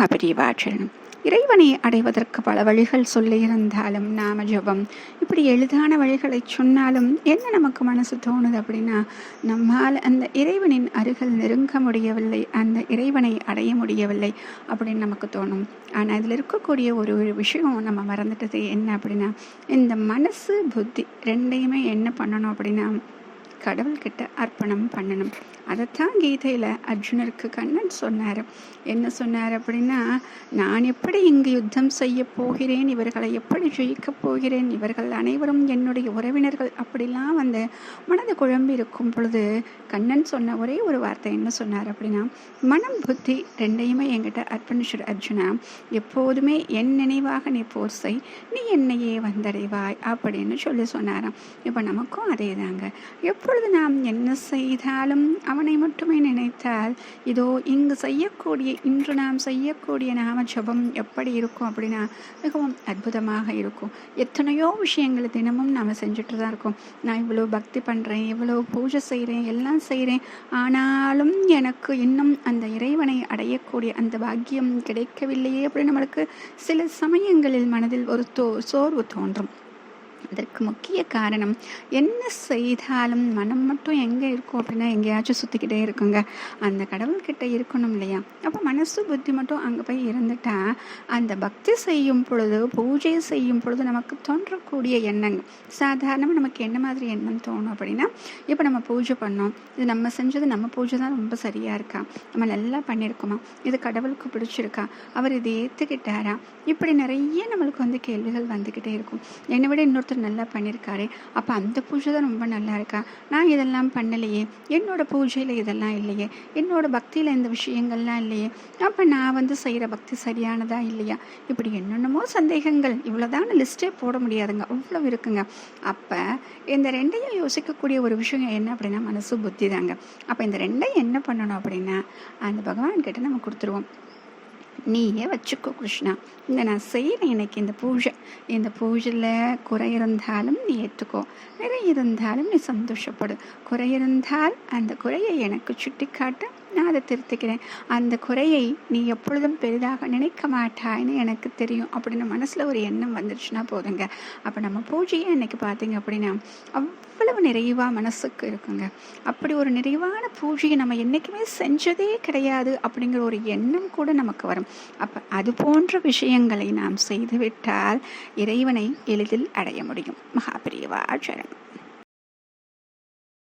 மகாபெரியவாச்சரணம் இறைவனை அடைவதற்கு பல வழிகள் சொல்லியிருந்தாலும் நாம ஜபம். இப்படி எளிதான வழிகளை சொன்னாலும் என்ன நமக்கு மனசு தோணுது அப்படின்னா நம்மால் அந்த இறைவனின் அருகில் நெருங்க முடியவில்லை அந்த இறைவனை அடைய முடியவில்லை அப்படின்னு நமக்கு தோணும். ஆனால் இதில் இருக்கக்கூடிய ஒரு ஒரு விஷயம் நம்ம மறந்துட்டது என்ன அப்படின்னா இந்த மனசு புத்தி ரெண்டையுமே என்ன பண்ணணும் அப்படின்னா கடவுள்கிட்ட அர்ப்பணம் பண்ணணும். அதைத்தான் கீதையில் அர்ஜுனருக்கு கண்ணன் சொன்னார். என்ன சொன்னார் அப்படின்னா நான் எப்படி இங்கு யுத்தம் செய்ய போகிறேன்? இவர்களை எப்படி ஜெயிக்கப் போகிறேன்? இவர்கள் அனைவரும் என்னுடைய உறவினர்கள். அப்படிலாம் வந்து மனது குழம்பி இருக்கும் பொழுது கண்ணன் சொன்ன ஒரே ஒரு வார்த்தை என்ன சொன்னார் அப்படின்னா மனம் புத்தி ரெண்டையுமே என்கிட்ட அர்ப்பணிச்சிடு அர்ஜுனா. எப்போதுமே என் நினைவாக நீ போர் செய். நீ என்னையே வந்தடைவாய். அப்படின்னு சொல்லி சொன்னாராம். இப்போ நமக்கும் அதே தாங்க இப்பொழுது நாம் என்ன செய்தாலும் அவனை மட்டுமே நினைத்தால் இதோ இங்கு செய்யக்கூடிய இன்று நாம் செய்யக்கூடிய நாம ஜபம் எப்படி இருக்கும் அப்படின்னா மிகவும் அற்புதமாக இருக்கும். எத்தனையோ விஷயங்கள் தினமும் நாம் செஞ்சுட்டு தான் இருக்கோம். நான் இவ்வளோ பக்தி பண்ணுறேன் இவ்வளோ பூஜை செய்கிறேன் எல்லாம் செய்கிறேன் ஆனாலும் எனக்கு இன்னும் அந்த இறைவனை அடையக்கூடிய அந்த பாக்கியம் கிடைக்கவில்லையே அப்படின்னு நம்மளுக்கு சில சமயங்களில் மனதில் ஒரு தோ சோர்வு தோன்றும். அதற்கு முக்கிய காரணம் என்ன செய்தாலும் மனம் மட்டும் எங்கே இருக்கும் அப்படின்னா எங்கேயாச்சும் சுற்றிக்கிட்டே இருக்குங்க. அந்த கடவுள்கிட்ட இருக்கணும் இல்லையா? அப்போ மனசு புத்தி மட்டும் அங்கே போய் இருந்துட்டா அந்த பக்தி செய்யும் பொழுது பூஜை செய்யும் பொழுது நமக்கு தோன்றக்கூடிய எண்ணங்கள் சாதாரணமாக நமக்கு என்ன மாதிரி எண்ணம் தோணும் அப்படின்னா இப்போ நம்ம பூஜை பண்ணோம். இது நம்ம செஞ்சது நம்ம பூஜை தான் ரொம்ப சரியாக இருக்கா? நம்ம நல்லா பண்ணியிருக்கோமா? இது கடவுளுக்கு பிடிச்சிருக்கா? அவர் இதை ஏற்றுக்கிட்டாரா இப்படி நிறைய நம்மளுக்கு வந்து கேள்விகள் வந்துக்கிட்டே இருக்கும். என்னை விட ஒருத்தர் நல்லா பண்ணியிருக்காரு அப்போ அந்த பூஜை தான் ரொம்ப நல்லா இருக்கா? நான் இதெல்லாம் பண்ணலையே என்னோட பூஜையில் இதெல்லாம் இல்லையே என்னோட பக்தியில் இந்த விஷயங்கள்லாம் இல்லையே அப்போ நான் வந்து செய்கிற பக்தி சரியானதா இல்லையா? இப்படி என்னென்னமோ சந்தேகங்கள் இவ்வளோதான் லிஸ்ட்டே போட முடியாதுங்க அவ்வளோ இருக்குங்க. அப்போ இந்த ரெண்டையும் யோசிக்கக்கூடிய ஒரு விஷயம் என்ன அப்படின்னா மனசு புத்தி தாங்க. அப்போ இந்த ரெண்டையும் என்ன பண்ணணும் அப்படின்னா அந்த பகவான்கிட்ட நம்ம கொடுத்துருவோம். நீயே வச்சுக்கோ கிருஷ்ணா. இந்த நான் செய்கிறேன் எனக்கு இந்த பூஜை. இந்த பூஜையில் குறை இருந்தாலும் நீ ஏற்றுக்கோ நிறை இருந்தாலும் நீ சந்தோஷப்படு. குறை இருந்தால் அந்த குறையை எனக்கு சுட்டி காட்ட நான் அதை திருத்திக்கிறேன். அந்த குறையை நீ எப்பொழுதும் பெரிதாக நினைக்க மாட்டாய்ன்னு எனக்கு தெரியும். அப்படின்னு மனசில் ஒரு எண்ணம் வந்துருச்சுன்னா போதுங்க. அப்போ நம்ம பூஜையை இன்றைக்கி பார்த்தீங்க அப்படின்னா அவ்வளவு நிறைவாக மனசுக்கு இருக்குங்க. அப்படி ஒரு நிறைவான பூஜையை நம்ம என்றைக்குமே செஞ்சதே கிடையாது அப்படிங்கிற ஒரு எண்ணம் கூட நமக்கு வரும். அப்போ அது போன்ற விஷயங்களை நாம் செய்துவிட்டால் இறைவனை எளிதில் அடைய முடியும். மகாபிரியவா சரணம்